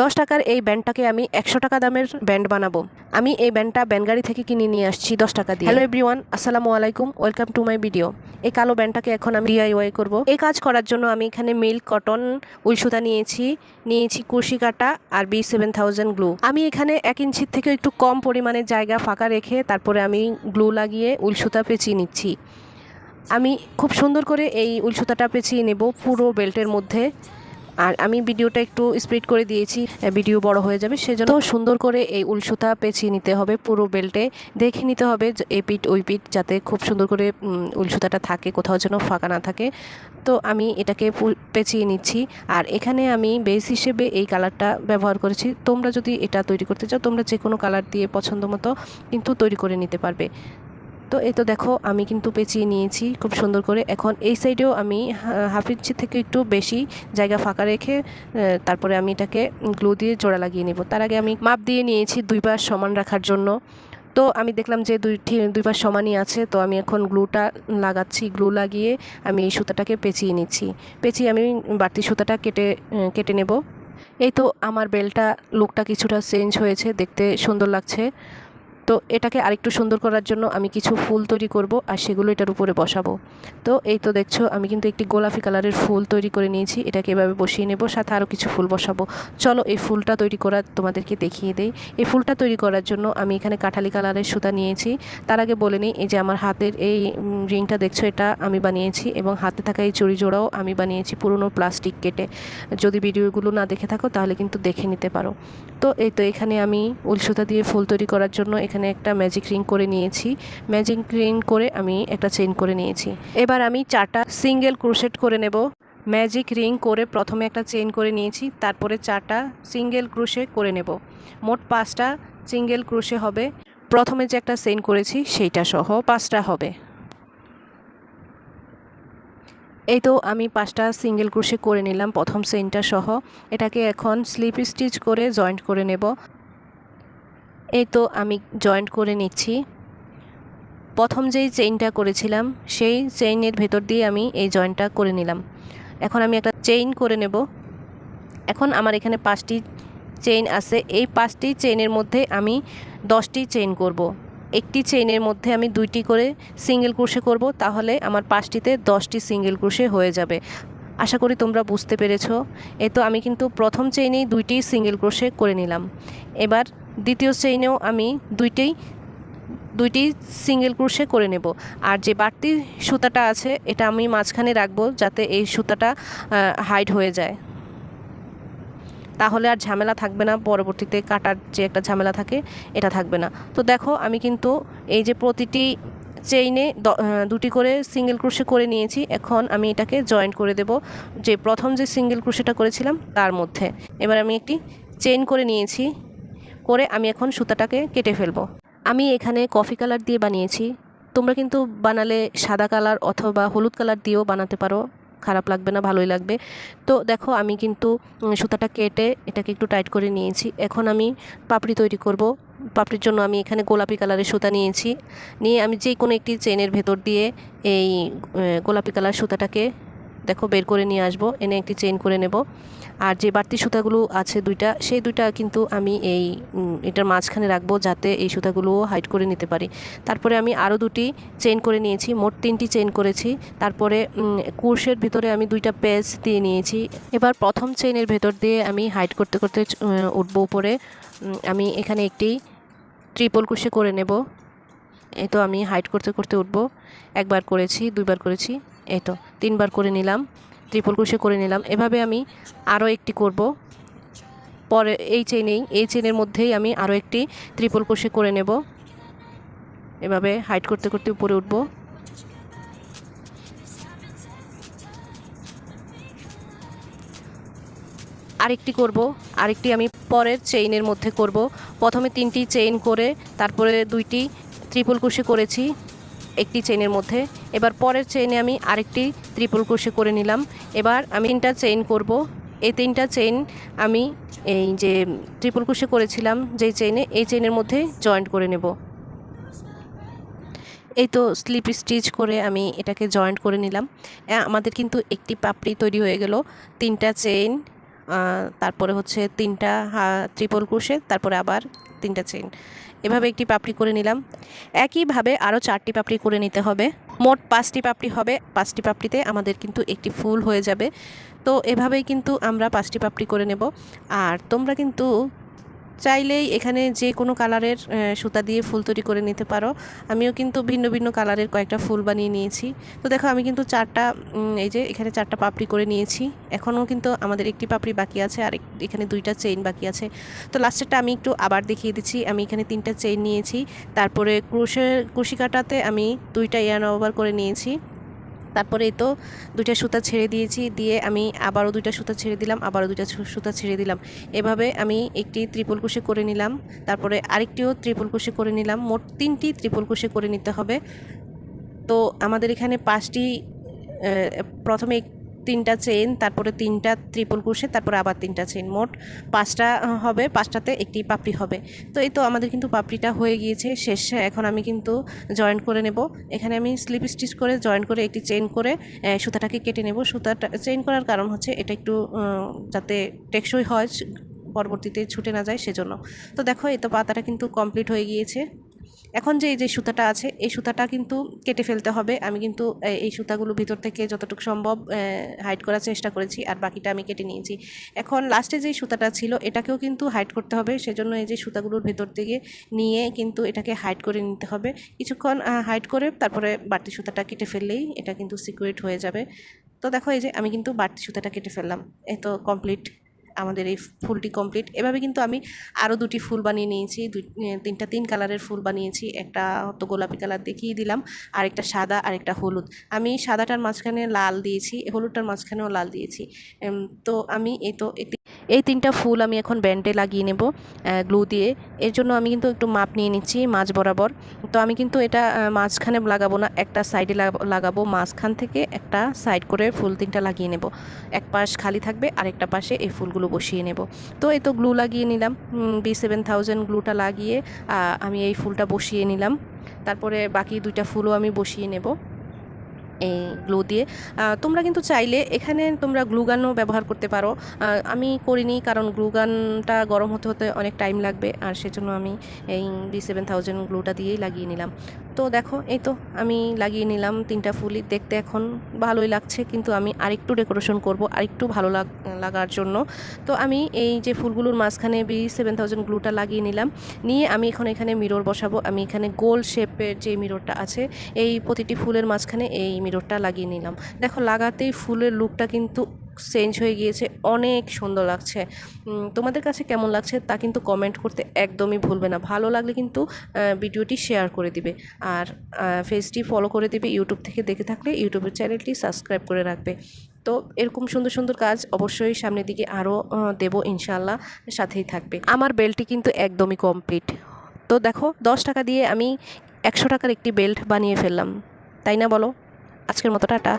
দশ টাকার এই ব্যান্ডটাকে আমি একশো টাকা দামের ব্যান্ড বানাবো। আমি এই ব্যান্ডটা ব্যানগাড়ি থেকে কিনে নিয়ে আসছি দশ টাকা দিয়ে। হ্যালো এভরিওয়ান, আসসালামু আলাইকুম, ওয়েলকাম টু মাই ভিডিও। এই কালো ব্যান্ডটাকে এখন আমি ডিআইওয়াই করব। এই কাজ করার জন্য আমি এখানে মিল্ক, কটন উল সুতা নিয়েছি। নিয়েছি কুশি কাটা আর বি সেভেন থাউজেন্ড গ্লু। আমি এখানে এক ইঞ্চির থেকে একটু কম পরিমাণে জায়গা ফাঁকা রেখে তারপরে আমি গ্লু লাগিয়ে উল সুতা পেঁচিয়ে নিচ্ছি। আমি খুব সুন্দর করে এই উল সুতাটা পেঁচিয়ে নেব পুরো বেল্টের মধ্যে। আর আমি ভিডিওটা একটু স্প্রিড করে দিয়েছি ভিডিও বড় হয়ে যাবে সেজন্য সুন্দর করে এই উল সুতা পেঁচিয়ে নিতে হবে পুরো বেল্টে দেখে নিতে হবে এই পিঠ ওই পিঠ যাতে খুব সুন্দর করে উম, উল সুতাটা থাকে কোথাও যেন ফাঁকা না থাকে। তো আমি এটাকে পেঁচিয়ে নিচ্ছি আর এখানে আমি বেস হিসেবে এই কালারটা ব্যবহার করেছি। তোমরা যদি এটা তৈরি করতে চাও তোমরা যে কোনো কালার দিয়ে পছন্দ মতো কিন্তু তৈরি করে নিতে পারবে। তো এই তো দেখো, আমি কিন্তু পেঁচিয়ে নিয়েছি খুব সুন্দর করে। এখন এই সাইডেও আমি হাফ ইঞ্চি থেকে একটু বেশি জায়গা ফাঁকা রেখে তারপরে আমি এটাকে গ্লু দিয়ে জোড়া লাগিয়ে নেব। তার আগে আমি মাপ দিয়ে নিয়েছি দুইবার সমান রাখার জন্য। তো আমি দেখলাম যে দুই ঠি- দুই সমানই আছে, তো আমি এখন গ্লুটা লাগাচ্ছি। গ্লু লাগিয়ে আমি এই সুতাটাকে পেঁচিয়ে নিচ্ছি। পেঁচিয়ে আমি বাড়তি সুতাটা কেটে কেটে নেব। এই তো আমার বেলটা লুকটা কিছুটা চেঞ্জ হয়েছে, দেখতে সুন্দর লাগছে। তো এটাকে আরেকটু সুন্দর করার জন্য আমি কিছু ফুল তৈরি করব আর সেগুলো এটার উপরে বসাবো। তো এই তো দেখছ, আমি কিন্তু একটি গোলাপি কালারের ফুল তৈরি করে নিয়েছি, এটাকে এভাবে বসিয়ে নেব, সাথে আরও কিছু ফুল বসাবো। চলো এই ফুলটা তৈরি করা তোমাদেরকে দেখিয়ে দেই। এই ফুলটা তৈরি করার জন্য আমি এখানে কাঠালি কালারের সুতা নিয়েছি। তার আগে বলে নিই, এই যে আমার হাতের এই রিংটা দেখছ, এটা আমি বানিয়েছি এবং হাতে থাকা এই চুড়ি জোড়াও আমি বানিয়েছি পুরনো প্লাস্টিক কেটে। যদি ভিডিওগুলো না দেখে থাকো তাহলে কিন্তু দেখে নিতে পারো। তো এই তো এখানে আমি উল সুতা দিয়ে ফুল তৈরি করার জন্য এখানে একটা ম্যাজিক রিং করে নিয়েছি। ম্যাজিক রিং করে আমি একটা চেইন করে নিয়েছি। এবার আমি চারটা সিঙ্গেল ক্রোশেট করে নেব। ম্যাজিক রিং করে প্রথমে একটা চেইন করে নিয়েছি, তারপরে চারটা সিঙ্গেল ক্রোশে করে নেব। মোট পাঁচটা সিঙ্গেল ক্রোশে হবে। প্রথমে যে একটা চেইন করেছি, সেইটা সহ পাঁচটা হবে। এই তো আমি পাঁচটা সিঙ্গেল ক্রোশে করে নিলাম, প্রথম চেইনটা সহ। এটাকে এখন স্লিপ স্টিচ করে জয়েন্ট করে নেব। এই তো আমি জয়েন্ট করে নিচ্ছি। প্রথম যেই চেইনটা করেছিলাম, সেই চেইনের ভেতর দিয়ে আমি এই জয়েন্টটা করে নিলাম। এখন আমি একটা চেইন করে নেব। এখন আমার এখানে পাঁচটি চেইন আছে। এই পাঁচটি চেইনের মধ্যে আমি দশটি চেইন করব। একটি চেইনের মধ্যে আমি দুইটি করে সিঙ্গেল ক্রোশে করব, তাহলে আমার পাঁচটিতে দশটি সিঙ্গেল ক্রোশে হয়ে যাবে। আশা করি তোমরা বুঝতে পেরেছ। এ তো আমি কিন্তু প্রথম চেইনেই দুইটি সিঙ্গেল ক্রোশে করে নিলাম। এবার দ্বিতীয় চেইনেও আমি দুইটি দুইটি সিঙ্গেল ক্রোশে করে নেব। আর যে বাড়তি সুতাটা আছে, এটা আমি মাঝখানে রাখব যাতে এই সুতাটা হাইড হয়ে যায়। তাহলে আর ঝামেলা থাকবে না, পরবর্তীতে কাটার যে একটা ঝামেলা থাকে, এটা থাকবে না। তো দেখো, আমি কিন্তু এই যে প্রতিটি চেইনে দুটি করে সিঙ্গেল ক্রোশে করে নিয়েছি। এখন আমি এটাকে জয়েন্ট করে দেব। যে প্রথম যে সিঙ্গেল ক্রোশেটা করেছিলাম, তার মধ্যে। এবার আমি একটি চেইন করে নিয়েছি। করে আমি এখন সুতাটাকে কেটে ফেলব। আমি এখানে কফি কালার দিয়ে বানিয়েছি। তোমরা কিন্তু বানালে সাদা কালার অথবা হলুদ কালার দিয়েও বানাতে পারো। খারাপ লাগবে না, ভালোই লাগবে। তো দেখো, আমি কিন্তু সুতাটা কেটে এটাকে একটু টাইট করে নিয়েছি। এখন আমি পাপড়ি তৈরি করব। পাপড়ির জন্য আমি এখানে গোলাপি কালারের সুতা নিয়েছি। নিয়ে আমি যে কোনো একটি চেনের ভেতর দিয়ে এই গোলাপি কালার সুতাটাকে দেখো বের করে নিয়ে আসব, এনে একটি চেইন করে নেব। আর যে বাড়তি সুতাগুলো আছে দুইটা, সেই দুইটা কিন্তু আমি এই এটার মাঝখানে রাখব যাতে এই সুতাগুলো হাইড করে নিতে পারি। তারপরে আমি আরও দুটি চেইন করে নিয়েছি, মোট তিনটি চেইন করেছি। তারপরে কোর্সের ভিতরে আমি দুইটা পেজ দিয়ে নিয়েছি। এবার প্রথম চেইনের ভেতর দিয়ে আমি হাইড করতে করতে উঠবো উপরে। আমি এখানে একটি ট্রিপল কুশে করে নেব। এই তো আমি হাইট করতে করতে উঠবো। একবার করেছি, দুইবার করেছি। তো তিনবার করে নিলাম ট্রিপল ক্রোশে করে নিলাম। এভাবে আমি আরও একটি করব। পরে এই চেইনেই এই চেইনের মধ্যেই আমি আরও একটি ত্রিপল ক্রোশে করে নেব। এভাবে হাইট করতে করতে উপরে উঠব। আরেকটি করব, আরেকটি আমি পরের চেইনের মধ্যে করব। প্রথমে তিনটি চেইন করে তারপরে দুইটি ত্রিপল কুশি করেছি। একটি চেইনের মধ্যে। এবার পরের চেইনে আমি আরেকটি ত্রিপল কুশি করে নিলাম। এবার আমি তিনটা চেইন করব। এই তিনটা চেইন আমি এই যে ট্রিপল কুশি করেছিলাম, যেই চেইনে এই চেইনের মধ্যে জয়েন্ট করে নেব। এই তো স্লিপ স্টিচ করে আমি এটাকে জয়েন্ট করে নিলাম। আমাদের কিন্তু একটি পাপড়ি তৈরি হয়ে গেল। তিনটা চেইন তারপরে হচ্ছে তিনটা ট্রিপল ক্রোশে তারপরে আবার তিনটা চেন এভাবে একটি পাপড়ি করে নিলাম। একইভাবে আরও চারটি পাপড়ি করে নিতে হবে। মোট পাঁচটি পাপড়ি হবে। পাঁচটি পাপড়িতে আমাদের কিন্তু একটি ফুল হয়ে যাবে। তো এভাবেই কিন্তু আমরা পাঁচটি পাপড়ি করে নেব। আর তোমরা কিন্তু চাইলেই এখানে যে কোনো কালারের সুতা দিয়ে ফুল তৈরি করে নিতে পারো। আমিও কিন্তু ভিন্ন ভিন্ন কালারের কয়েকটা ফুল বানিয়ে নিয়েছি। তো দেখো, আমি কিন্তু চারটা এই যে এখানে চারটা পাপড়ি করে নিয়েছি। এখনও কিন্তু আমাদের একটি পাপড়ি বাকি আছে, আর এখানে দুইটা চেইন বাকি আছে। তো লাস্টেরটা আমি একটু আবার দেখিয়ে দিচ্ছি। আমি এখানে তিনটা চেইন নিয়েছি। তারপরে ক্রুশের কুশি কাটাতে আমি দুইটা ইয়ান ওভার করে নিয়েছি। তারপরে এই তো দুইটা সুতা ছেড়ে দিয়েছি, দিয়ে আমি আবারও দুইটা সুতা ছেড়ে দিলাম, আবারও দুইটা সুতা ছেড়ে দিলাম। এভাবে আমি একটি ত্রিপল কুশি করে নিলাম, তারপরে আরেকটিও ত্রিপল কুশি করে নিলাম, মোট তিনটি ত্রিপল কুশি করে নিতে হবে। তো আমাদের এখানে পাঁচটি প্রথমে তিনটা চেন তারপরে তিনটা ত্রিপল কুশে তারপরে আবার তিনটা চেন মোট পাঁচটা হবে, পাঁচটাতে একটি পাপড়ি হবে। তো এই তো আমাদের কিন্তু পাপড়িটা হয়ে গিয়েছে, শেষ। এখন আমি কিন্তু জয়েন্ট করে নেব। এখানে আমি স্লিপ স্টিচ করে জয়েন করে একটি চেন করে সুতাটাকে কেটে নেব। সুতাটা চেন করার কারণ হচ্ছে এটা একটু যাতে টেকসই হয় পরবর্তীতে ছুটে না যায় সেজন্য। তো দেখো, এই তো পাতাটা কিন্তু কমপ্লিট হয়ে গিয়েছে। এখন যে এই যে সুতাটা আছে, এই সুতাটা কিন্তু কেটে ফেলতে হবে। আমি কিন্তু এই সুতাগুলো ভিতর থেকে যতটুকু সম্ভব হাইড করার চেষ্টা করেছি আর বাকিটা আমি কেটে নিয়েছি। এখন লাস্টে যে সুতাটা ছিল, এটাকেও কিন্তু হাইড করতে হবে। সেজন্য এই যে সুতাগুলোর ভেতর থেকে নিয়ে কিন্তু এটাকে হাইড করে নিতে হবে। কিছুক্ষণ হাইড করে তারপরে বাড়তি সুতাটা কেটে ফেললেই এটা কিন্তু সিকিউরিট হয়ে যাবে। তো দেখো এই যে আমি কিন্তু বাড়তি সুতাটা কেটে ফেললাম। এ তো কমপ্লিট আমাদের এই ফুলটি কমপ্লিট এভাবে কিন্তু আমি আরও দুটি ফুল বানিয়ে নিয়েছি, দুই তিনটা তিন কালারের ফুল বানিয়েছি। একটা তো গোলাপি কালার দেখিয়ে দিলাম আর একটা সাদা আর একটা হলুদ। আমি সাদাটার মাঝখানে লাল দিয়েছি, হলুদটার মাঝখানেও লাল দিয়েছি। তো আমি এই তো এই তিনটা ফুল আমি এখন ব্যান্ডে লাগিয়ে নেব গ্লু দিয়ে। এর জন্য আমি কিন্তু একটু মাপ নিয়ে নিচ্ছি মাঝ বরাবর। তো আমি কিন্তু এটা মাঝখানে লাগাবো না, একটা সাইডে লাগাবো। মাঝখান থেকে একটা সাইড করে ফুল তিনটা লাগিয়ে নেব। এক পাশ খালি থাকবে, আরেকটা পাশে এই ফুলগুলো বসিয়ে নেব। তো এই তো গ্লু লাগিয়ে নিলাম বি সেভেন থাউজেন্ড গ্লুটা লাগিয়ে আমি এই ফুলটা বসিয়ে নিলাম। তারপরে বাকি দুইটা ফুলও আমি বসিয়ে নেব। এই গ্লু দিয়ে। তোমরা কিন্তু চাইলে এখানে তোমরা গ্লুগানও ব্যবহার করতে পারো। আমি করিনি কারণ গ্লুগানটা গরম হতে হতে অনেক টাইম লাগবে আর সেজন্য আমি এই বি সেভেন থাউজেন্ড গ্লুটা দিয়েই লাগিয়ে নিলাম। তো দেখো, এই তো আমি লাগিয়ে নিলাম তিনটা ফুলই। দেখতে এখন ভালোই লাগছে কিন্তু আমি আরেকটু ডেকোরেশন করব, আরেকটু ভালো লাগ, লাগার জন্য। তো আমি এই যে ফুলগুলোর মাঝখানে বি সেভেন থাউজেন্ড গ্লুটা লাগিয়ে নিলাম। নিয়ে আমি এখন এখানে মিরর বসাবো। আমি এখানে গোল শেপের যে মিররটা আছে, এই প্রতিটি ফুলের মাঝখানে এই মিররটা লাগিয়ে নিলাম। দেখো, লাগাতেই ফুলের লুকটা কিন্তু চেঞ্জ হয়ে গিয়েছে, অনেক সুন্দর লাগছে। তোমাদের কাছে কেমন লাগছে তা কিন্তু কমেন্ট করতে একদমই ভুলবে না। ভালো লাগলে কিন্তু ভিডিওটি শেয়ার করে দিবে। আর ফেসটি ফলো করে দিবে ইউটিউব থেকে। দেখে থাকলে ইউটিউবের চ্যানেলটি সাবস্ক্রাইব করে রাখবে। তো, এরকম সুন্দর সুন্দর কাজ অবশ্যই সামনের দিকে আরও দেব ইনশাল্লাহ সাথেই থাকবে। আমার বেল্টটি কিন্তু একদমই কমপ্লিট তো দেখো, দশ টাকা দিয়ে আমি একশো টাকার একটি বেল্ট বানিয়ে ফেললাম। তাই না বলো? আজকের মতো টাটা।